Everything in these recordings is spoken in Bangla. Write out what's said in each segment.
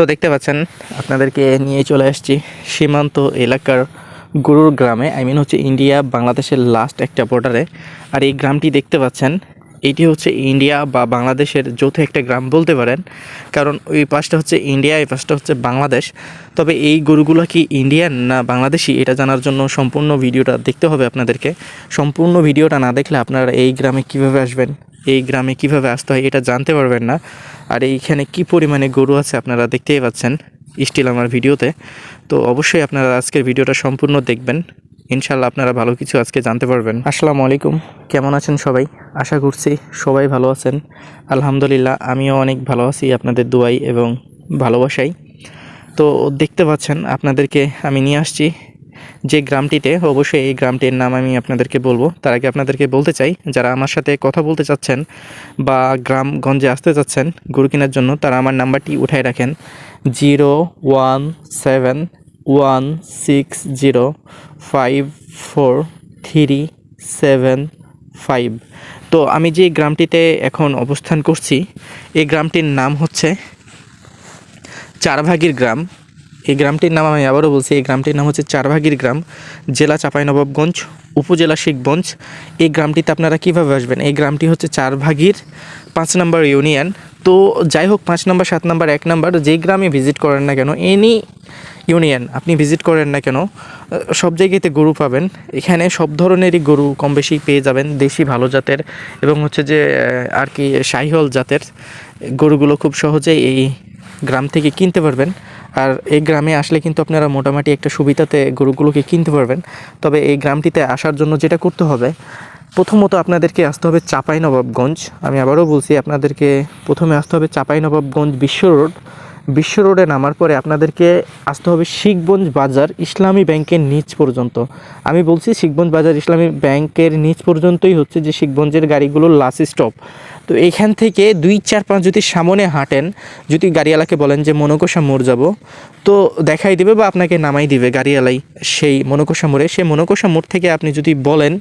তো দেখতে পাচ্ছেন, আপনাদেরকে নিয়ে চলে আসছি সীমান্ত এলাকার গরুর গ্রামে আই মিন হচ্ছে ইন্ডিয়া, বাংলাদেশের লাস্ট একটা বর্ডারে আর এই গ্রামটি দেখতে পাচ্ছেন, এটি হচ্ছে ইন্ডিয়া বা বাংলাদেশের যৌথ একটা গ্রাম বলতে পারেন। কারণ ওই পাশটা হচ্ছে ইন্ডিয়া, এই পাশটা হচ্ছে বাংলাদেশ। তবে এই গরুগুলো কি ইন্ডিয়ান না বাংলাদেশি, এটা জানার জন্য সম্পূর্ণ ভিডিওটা দেখতে হবে আপনাদেরকে। সম্পূর্ণ ভিডিওটা না দেখলে আপনারা এই গ্রামে কীভাবে আসবেন? এই গ্রামে কীভাবে আসতে হয় এটা জানতে পারবেন না। আর এইখানে কি পরিমাণে গরু আছে আপনারা দেখতেই পাচ্ছেন স্টিল আমার ভিডিওতে। তো অবশ্যই আপনারা আজকের ভিডিওটা সম্পূর্ণ দেখবেন। ইনশাল্লাহ আপনারা ভালো কিছু আজকে জানতে পারবেন। আসসালামু আলাইকুম, কেমন আছেন সবাই? আশা করছি সবাই ভালো আছেন। আলহামদুলিল্লাহ, আমিও অনেক ভালো আছি আপনাদের দোয়াই এবং ভালোবাসাই। তো দেখতে পাচ্ছেন, আপনাদেরকে আমি নিয়ে আসছি। যে গ্রামটিতে, অবশ্যই এই গ্রামটির নাম আমি আপনাদেরকে বলব। তার আগে আপনাদেরকে বলতে চাই, যারা আমার সাথে কথা বলতে চাচ্ছেন বা গ্রামগঞ্জে আসতে চাচ্ছেন গরু কেনার জন্য, তারা আমার নাম্বারটি উঠায় রাখেন। Zero one seven one six zero five four three seven five. তো আমি যে গ্রামটিতে এখন অবস্থান করছি, এই গ্রামটির নাম হচ্ছে চারভাগির গ্রাম। এই গ্রামটির নাম আমি আবারও বলছি, এই গ্রামটির নাম হচ্ছে চারভাগির গ্রাম, জেলা চাঁপাইনবাবগঞ্জ, উপজেলা শিখগঞ্জ। এই গ্রামটিতে আপনারা কীভাবে আসবেন? এই গ্রামটি হচ্ছে চারভাগির পাঁচ নম্বর ইউনিয়ন। তো যাই হোক, পাঁচ নম্বর, সাত নম্বর, এক নম্বর যেই গ্রামে ভিজিট করেন না কেন, এনি ইউনিয়ন আপনি ভিজিট করেন না কেন, সব জায়গাতে গরু পাবেন। এখানে সব ধরনেরই গরু কম বেশি পেয়ে যাবেন, দেশি ভালো জাতের এবং হচ্ছে যে আর কি শাহিহল জাতের গরুগুলো খুব সহজেই এই গ্রাম থেকে কিনতে পারবেন। আর এই গ্রামে আসলে কিন্তু আপনারা মোটামুটি একটা সুবিধাতে গরুগুলোকে কিনতে পারবেন। তবে এই গ্রামটিতে আসার জন্য যেটা করতে হবে, প্রথমত আপনাদেরকে আসতে হবে চাপাই নবাবগঞ্জ আমি আবারও বলছি, আপনাদেরকে প্রথমে আসতে হবে চাপাই নবাবগঞ্জ বিশ্ব রোড। বিশ্ব রোডে নামার পরে আপনাদেরকে আসতে হবে শিখগঞ্জ বাজার ইসলামী ব্যাংকের নিচ পর্যন্ত। আমি বলছি শিখগঞ্জ বাজার ইসলামী ব্যাংকের নিচ পর্যন্তই হচ্ছে যে শিখগঞ্জের গাড়িগুলোর লাস্ট স্টপ তো এখান থেকে দুই, চার, পাঁচ যদি সামনে হাঁটেন, যদি গাড়িওয়ালাকে বলেন যে, মনকষা মোড় যাব, তো দেখাই দিবে বা আপনাকে নামাই দিবে গাড়িওয়ালাই সেই মনকষা মোড়ে। সেই মনকষা মোড় থেকে আপনি যদি বলেন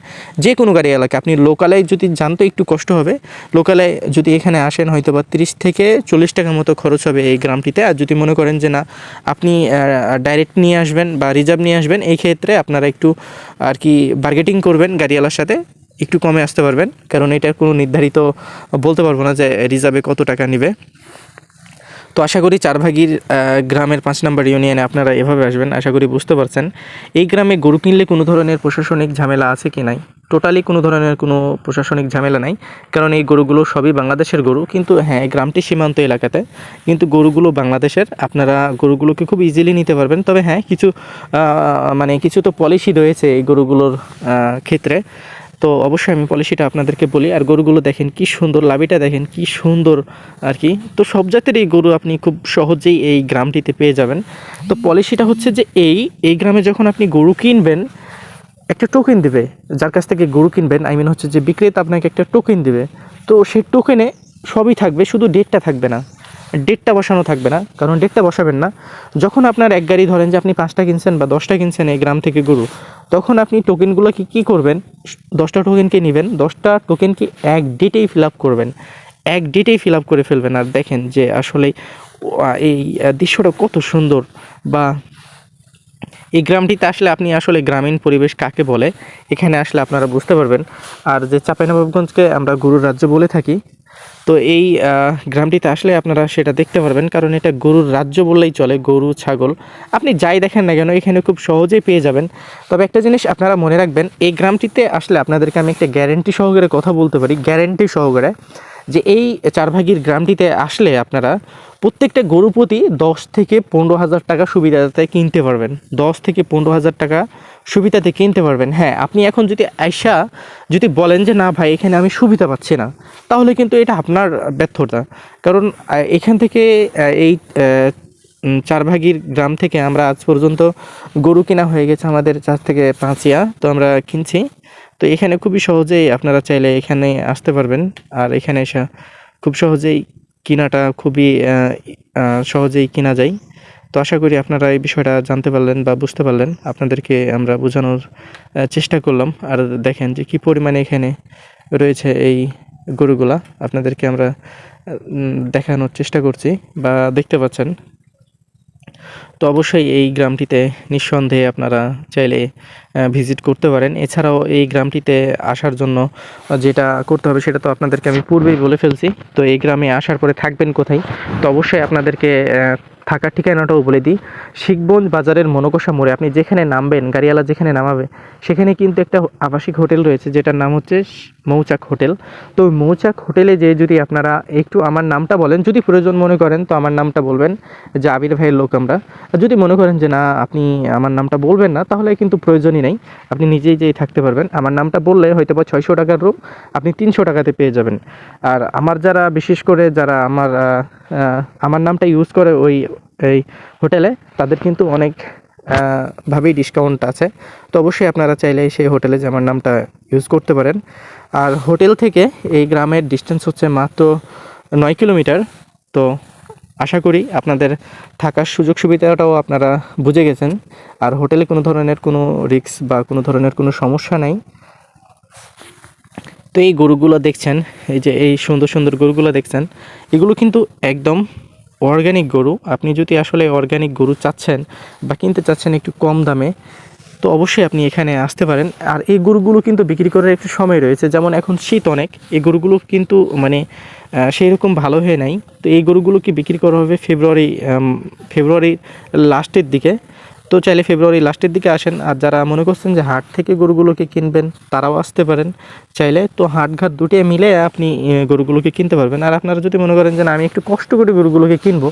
যে কোনো গাড়িওয়ালাকে, আপনি লোকালে যদি জানতে একটু কষ্ট হবে। লোকালে যদি এখানে আসেন হয়তো বা তিরিশ থেকে চল্লিশ টাকার মতো খরচ হবে এই গ্রামটিতে। আর যদি মনে করেন যে, না, আপনি ডাইরেক্ট নিয়ে আসবেন বা রিজার্ভ নিয়ে আসবেন, এই ক্ষেত্রে আপনারা একটু আর কি বার্গেটিং করবেন গাড়িওয়ালার সাথে। একটু কমে আসতে পারবেন, কারণ এটার কোনো নির্ধারিত, বলতে পারব না যে রিজার্ভে কত টাকা নেবে। তো আশা করি চারভাগির গ্রামের পাঁচ নম্বর ইউনিয়নে আপনারা এভাবে আসবেন, আশা করি বুঝতে পারছেন। এই গ্রামে গরু কিনলে কোনো ধরনের প্রশাসনিক ঝামেলা আছে কি নাই? টোটালি কোনো ধরনের কোনো প্রশাসনিক ঝামেলা নাই, কারণ এই গরুগুলো সবই বাংলাদেশের গরু, কিন্তু হ্যাঁ গ্রামটি সীমান্ত এলাকাতে। কিন্তু গরুগুলো বাংলাদেশের, আপনারা গরুগুলোকে খুব ইজিলি নিতে পারবেন। তবে হ্যাঁ কিছু মানে কিছু তো পলিসি রয়েছে এই গরুগুলোর ক্ষেত্রে। তো অবশ্যই আমি পলিসিটা আপনাদেরকে বলি, আর গরুগুলো দেখেন কি সুন্দর, লাভিটা দেখেন কি সুন্দর আর কি। তো সব জাতের এই গরু আপনি খুব সহজেই এই গ্রামটিতে পেয়ে যাবেন। তো পলিসিটা হচ্ছে যে এই এই গ্রামে যখন আপনি গরু কিনবেন, একটা টোকেন দিবে, যার কাছ থেকে গরু কিনবেন আই মিন হচ্ছে যে বিক্রেতা আপনাকে একটা টোকেন দিবে। তো সেই টোকেনে সবই থাকবে, শুধু ডেটটা থাকবে না। ডেটটা বসানো থাকবে না, কারণ ডেটটা বসাবেন না। যখন আপনার এক গাড়ি ধরেন যে আপনি পাঁচটা কিনছেন বা দশটা কিনছেন এই গ্রাম থেকে গরু, তখন আপনি টোকেনগুলোকে কী করবেন? দশটা টোকেনকে নেবেন, দশটা টোকেনকে এক ডেটেই ফিল আপ করবেন। এক ডেটেই ফিল আপ করে ফেলবেন আর দেখেন যে আসলে এই দৃশ্যটা কত সুন্দর বা এই গ্রামটিতে আসলে আপনি আসলে গ্রামীণ পরিবেশ কাকে বলে, এখানে আসলে আপনারা বুঝতে পারবেন। আর যে চাঁপাইনবাবগঞ্জকে আমরা গরুর রাজ্য বলে থাকি তো এই গ্রামটিতে আসলে আপনারা সেটা দেখতে পারবেন। কারণ এটা গরুর রাজ্য বললেই চলে, গরু, ছাগল। আপনি যাই দেখেন না কেন, এখানে খুব সহজেই পেয়ে যাবেন। তবে একটা জিনিস আপনারা মনে রাখবেন, এই গ্রামটিতে আসলে আপনাদেরকে আমি একটা গ্যারেন্টি সহকারে কথা বলতে পারি গ্যারেন্টি সহকারে, যে এই চারভাগির গ্রামটিতে আসলে আপনারা প্রত্যেকটা গরু প্রতি দশ থেকে পনেরো হাজার টাকা সুবিধাতে কিনতে পারবেন। দশ থেকে পনেরো হাজার টাকা সুবিধাতে কিনতে পারবেন। হ্যাঁ আপনি এখন যদি আয়সা যদি বলেন যে না ভাই এখানে আমি সুবিধা পাচ্ছি না তাহলে কিন্তু এটা আপনার ব্যর্থতা। কারণ এখান থেকে এই আহ, উম, চারভাগির গ্রাম থেকে আমরা আজ পর্যন্ত গরু কেনা হয়ে গেছে আমাদের চার থেকে পাঁচিয়া তো আমরা কিনছি। তো এখানে খুবই সহজেই আপনারা চাইলে এখানে আসতে পারবেন। আর এখানে এসে খুব সহজেই কেনাটা খুবই সহজেই কেনা যায়। তো আশা করি আপনারা এই বিষয়টা জানতে পারলেন বা বুঝতে পারলেন। আপনাদেরকে আমরা বোঝানোর চেষ্টা করলাম। আর দেখেন যে কী পরিমাণে এখানে রয়েছে এই গরুগুলা। আপনাদেরকে আমরা দেখানোর চেষ্টা করছি বা দেখতে পাচ্ছেন। তো অবশ্যই এই গ্রামটিতে নিঃসন্দেহে আপনারা চাইলে ভিজিট করতে পারেন। এছাড়াও এই গ্রামটিতে আসার জন্য যেটা করতে হবে সেটা তো আপনাদেরকে আমি পূর্বেই বলে ফেলছি। তো এই গ্রামে আসার পরে থাকবেন কোথায়? তো অবশ্যই আপনাদেরকে থাকার ঠিকানাটাও বলে দিই। শিখবঞ্জ বাজারের মনকষা মোড়ে আপনি যেখানে নামবেন, গাড়িওয়ালা যেখানে নামাবে, সেখানে কিন্তু একটা আবাসিক হোটেল রয়েছে, যেটার নাম হচ্ছে মৌচাক হোটেল। তো মৌচাক হোটেলে যে যদি আপনারা একটু আমার নামটা বলেন, যদি প্রয়োজন মনে করেন, তো আমার নামটা বলবেন, যে আবির ভাইয়ের লোক আমরা। যদি মনে করেন যে না, আপনি আমার নামটা বলবেন না, তাহলে কিন্তু প্রয়োজনই নাই। আপনি নিজেই যেই থাকতে পারবেন। আমার নামটা বললে হয়তো বা ছয়শো টাকার রুম আপনি তিনশো টাকাতে পেয়ে যাবেন। আর আমার যারা, বিশেষ করে যারা আমার আমার নামটা ইউজ করে ওই, এই হোটেলে তাদের কিন্তু অনেক ভাবেই ডিসকাউন্ট আছে। তো অবশ্যই আপনারা চাইলে সেই হোটেলে যে আমার নামটা ইউজ করতে পারেন। আর হোটেল থেকে এই গ্রামের ডিস্টেন্স হচ্ছে মাত্র নয় কিলোমিটার। তো আশা করি আপনাদের থাকার সুযোগ সুবিধাটাও আপনারা বুঝে গেছেন। আর হোটেলে কোনো ধরনের কোনো রিস্ক বা কোনো ধরনের কোনো সমস্যা নাই। তো এই গরুগুলো দেখছেন, এই যে এই সুন্দর সুন্দর গরুগুলো দেখছেন, এগুলো কিন্তু একদম অর্গানিক গরু। আপনি যদি আসলে অর্গানিক গরু চাচ্ছেন বা কিনতে চাচ্ছেন একটু কম দামে, তো অবশ্যই আপনি এখানে আসতে পারেন। আর এই গরুগুলো কিন্তু বিক্রি করার একটু সময় রয়েছে। যেমন এখন শীত অনেক, এই গরুগুলো কিন্তু মানে সেই রকম ভালো হয়ে নাই। তো এই গরুগুলোকে বিক্রি করা হবে ফেব্রুয়ারি ফেব্রুয়ারির লাস্টের দিকে? তো চাইলে ফেব্রুয়ারি লাস্টের দিকে আসেন। আর যারা মনে করছেন যে হাট থেকে গরুগুলোকে কিনবেন, তারাও আসতে পারেন। চাইলে তো হাট ঘাট দুটো মিলে আপনি গরুগুলোকে কিনতে পারবেন। আর আপনারা যদি মনে করেন যে আমি একটু কষ্ট করে গরুগুলোকে কিনবো,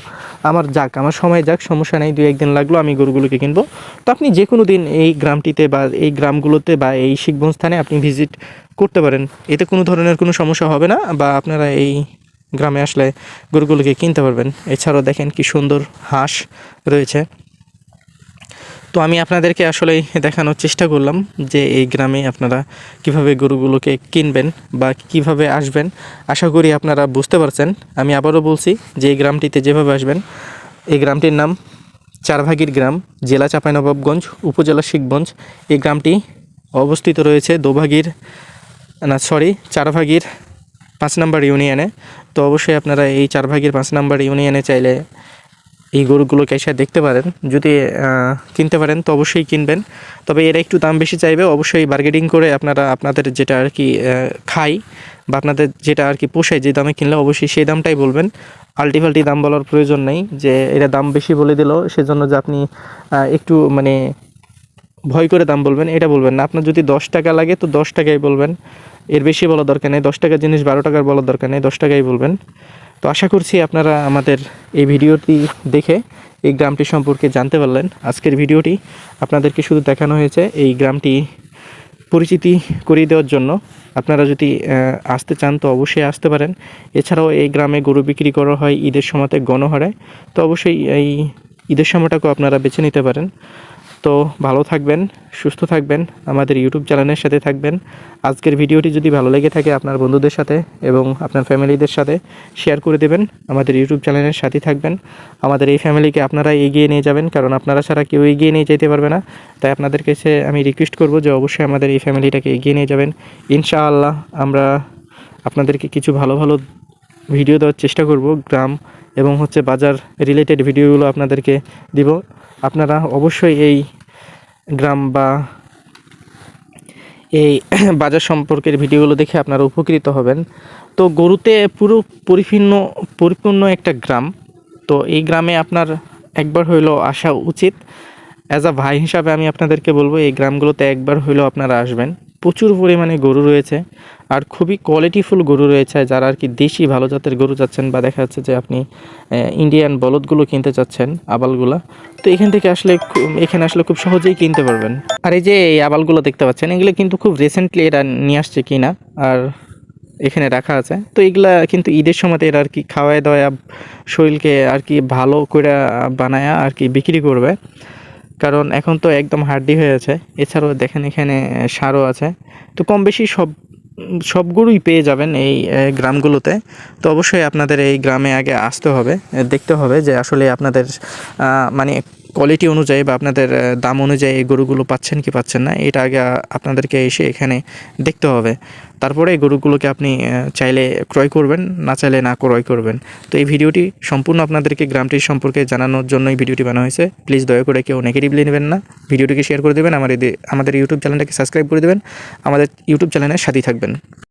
আমার যাক, আমার সময় যাক, সমস্যা নেই দু একদিন লাগল, আমি গরুগুলোকে কিনবো। তো আপনি যে কোনো দিন এই গ্রামটিতে বা এই গ্রামগুলোতে বা এই শিখবন স্থানে আপনি ভিজিট করতে পারেন। এতে কোনো ধরনের কোনো সমস্যা হবে না, বা আপনারা এই গ্রামে আসলে গরুগুলোকে কিনতে পারবেন। এছাড়াও দেখেন কি সুন্দর হাঁস রয়েছে। তো আমি আপনাদেরকে আসলে দেখানোর চেষ্টা করলাম যে এই গ্রামে আপনারা কীভাবে গরুগুলোকে কিনবেন বা কীভাবে আসবেন। আশা করি আপনারা বুঝতে পারছেন। আমি আবারও বলছি যে এই গ্রামটিতে যেভাবে আসবেন, এই গ্রামটির নাম চারভাগির গ্রাম, জেলা চাঁপাইনবাবগঞ্জ, উপজেলা শিখগঞ্জ। এই গ্রামটি অবস্থিত রয়েছে দোভাগির, না সরি চারভাগির পাঁচ নাম্বার ইউনিয়নে। তো অবশ্যই আপনারা এই চারভাগির পাঁচ নাম্বার ইউনিয়নে চাইলে এই গরুগুলোকে এসে দেখতে পারেন। যদি কিনতে পারেন, তো অবশ্যই কিনবেন। তবে এরা একটু দাম বেশি চাইবে। অবশ্যই বার্গেটিং করে আপনারা, আপনাদের যেটা আর কি খাই বা আপনাদের যেটা আর কি পোষায় যে দামে কিনলে অবশ্যই সেই দামটাই বলবেন। আলটিফাল্টি দাম বলার প্রয়োজন নেই যে এটা দাম বেশি বলে দিল, সেজন্য যে আপনি একটু মানে ভয় করে দাম বলবেন, এটা বলবেন না। আপনার যদি দশ টাকা লাগে, তো দশ টাকাই বলবেন। এর বেশি বলা দরকার নেই। দশ টাকার জিনিস বারো টাকার বলার দরকার নেই। দশ টাকাই বলবেন। তো আশা করছি আপনারা আমাদের এই ভিডিওটি দেখে এই গ্রামটি সম্পর্কে জানতে পারলেন। আজকের ভিডিওটি আপনাদেরকে শুধু দেখানো হয়েছে এই গ্রামটি পরিচিতি করিয়ে দেওয়ার জন্য। আপনারা যদি আসতে চান তো অবশ্যই আসতে পারেন। এছাড়াও এই গ্রামে গরু বিক্রি করা হয় ঈদের সময়তে গণহারে। তো অবশ্যই এই ঈদের সময়টাকেও আপনারা বেছে নিতে পারেন। তো ভালো থাকবেন, সুস্থ থাকবেন, আমাদের ইউটিউব চ্যানেলের সাথে থাকবেন। আজকের ভিডিওটি যদি ভালো লেগে থাকে আপনার বন্ধুদের সাথে এবং আপনার ফ্যামিলিদের সাথে শেয়ার করে দেবেন, আমাদের ইউটিউব চ্যানেলের সাথেই থাকবেন। আমাদের এই ফ্যামিলিকে আপনারা এগিয়ে নিয়ে যাবেন, কারণ আপনারা ছাড়া কেউ এগিয়ে নিয়ে যেতে পারবে না। তাই আপনাদের কাছে আমি রিকোয়েস্ট করব যে অবশ্যই আমাদের এই ফ্যামিলিটাকে এগিয়ে নিয়ে যাবেন। ইনশাআল্লাহ আমরা আপনাদেরকে কিছু ভালো ভালো ভিডিও দেওয়ার চেষ্টা করব, গ্রাম এবং হচ্ছে বাজার রিলেটেড ভিডিওগুলো আপনাদেরকে দিব। আপনারা অবশ্যই এই গ্রাম বা এই বাজার সম্পর্কের ভিডিওগুলো দেখে আপনারা উপকৃত হবেন। তো গরুতে পুরো পরিপূর্ণ পরিপূর্ণ একটা গ্রাম। তো এই গ্রামে আপনার একবার হইলেও আসা উচিত। অ্যাজ আ ভাই হিসাবে আমি আপনাদেরকে বলব, এই গ্রামগুলোতে একবার হইলেও আপনারা আসবেন। প্রচুর পরিমাণে গরু রয়েছে আর খুবই কোয়ালিটিফুল গরু রয়েছে যারা আর কি দেশি ভালো জাতের গরু চাচ্ছেন বা দেখা যাচ্ছে যে আপনি ইন্ডিয়ান বলদগুলো কিনতে চাচ্ছেন, আবালগুলা। তো এখান থেকে আসলে এখানে আসলে খুব সহজেই কিনতে পারবেন। আর এই যে এই আবালগুলো দেখতে পাচ্ছেন, এগুলো কিন্তু খুব রিসেন্টলি এরা নিয়ে আসছে কিনা আর এখানে রাখা আছে। তো এগুলা কিন্তু ঈদের সময়তে এরা আর কি খাওয়ায় দাওয়া শরীরকে আর কি ভালো করে বানায় আর কি বিক্রি করবে। কারণ এখন তো একদম হাড্ডি হয়ে আছে। এছাড়াও দেখেন এখানে সারও আছে। তো কম বেশি সব, সবগুলোই পেয়ে যাবেন এই গ্রামগুলোতে। তো অবশ্যই আপনাদের এই গ্রামে আগে আসতে হবে দেখতে হবে যে আসলে আপনাদের মানে কোয়ালিটি অনুযায়ী বা আপনাদের দাম অনুযায়ী এই গরুগুলো পাচ্ছেন কি পাচ্ছেন না, এটা আগে আপনাদেরকে এসে এখানে দেখতে হবে। তারপরে এই গরুগুলোকে আপনি চাইলে ক্রয় করবেন, না চাইলে না ক্রয় করবেন। তো এই ভিডিওটি সম্পূর্ণ আপনাদেরকে গ্রামটির সম্পর্কে জানানোর জন্যই ভিডিওটি বানানো হয়েছে। প্লিজ দয়া করে কেউ নেগেটিভলি নেবেন না। ভিডিওটিকে শেয়ার করে দেবেন এদি- আমাদের ইউটিউব চ্যানেলটাকে সাবস্ক্রাইব করে দেবেন। আমাদের ইউটিউব চ্যানেলের সাথেই থাকবেন।